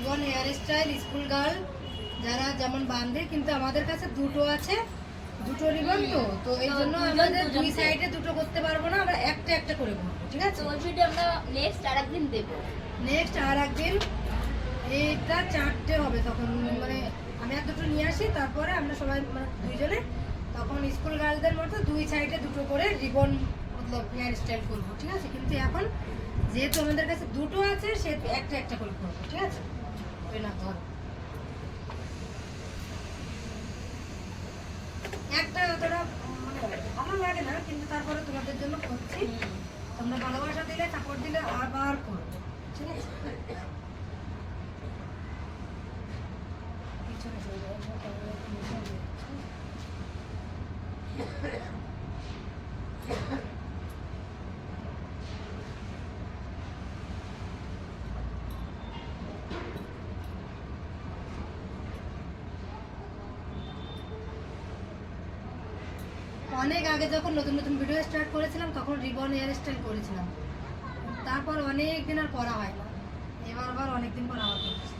Ribbon hair style school girl যারা যেমন বাঁধে কিন্তু আমাদের কাছে দুটো আছে দুটো রিবন তো তো এই জন্য আমাদের দুই সাইডে দুটো করতে পারব না আমরা একটা একটা করে করব ঠিক আছে? ভিডিও আমরা নেক্সট আরেকদিন দেবো। নেক্সট আর একদিন এটা চারটে হবে তখন মানে আমি আর দুটো নিয়ে আসি তারপরে আমরা সবাই মানে দুইজনে তখন স্কুল গার্লদের মতো দুই সাইডে দুটো করে রিবন মতলব হেয়ার স্টাইল করব ঠিক আছে? কিন্তু এখন যেহেতু আমাদের কাছে দুটো আছে সেহেতু একটা একটা করে করব ঠিক আছে? না ধর। একটা অতটা মানে ভালো লাগে না কিন্তু তারপরে তোমাদের জন্য করছি। তোমরা ভালোবাসা দিলে সাপোর্ট দিলে আবার করব ঠিক আছে? পিছনে চলে যাও, তাহলে একটু নিচে দিয়ে দিচ্ছি। অনেক আগে যখন নতুন নতুন ভিডিও স্টার্ট করেছিলাম, তখন রিবন হেয়ার স্টাইল করেছিলাম। তারপর অনেক দিন আর করা হয় না। এবার আবার অনেক দিন পর আবার করছি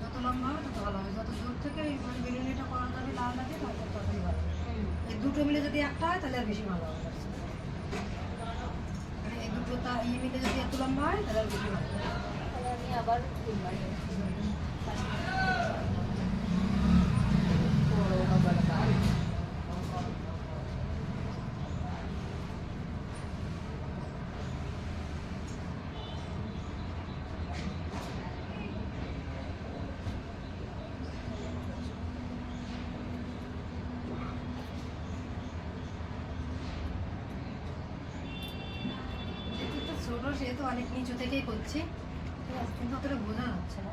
যত লম্বা হবে। থেকে মানে বিরিয়ানিটা করা যাবে লাল লাগে তারপর এই দুটো মিলে যদি একটা হয়, তাহলে আর বেশি ভালো হবে। মানে এই দুটো ইয়ে মিলে যদি এত লম্বা হয়, তাহলে আর বেশি ভালো হবে। তাহলে আমি আবার তিনবার যেহেতু তো ছোট সেহেতু অনেক নিচু থেকেই করছি ঠিক আছে কিন্তু অতটা বোঝা যাচ্ছে না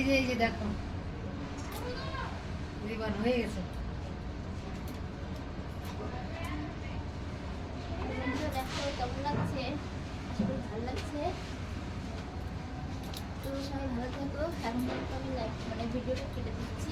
এই যে এই যে দেখো। রিবন হয়ে গেছে। কেমন লাগছে? আশা ভালো লাগছে। তো সবাই ভালো থাকো। এখন আমি লাইক মানে ভিডিওটা কেটে দিচ্ছি।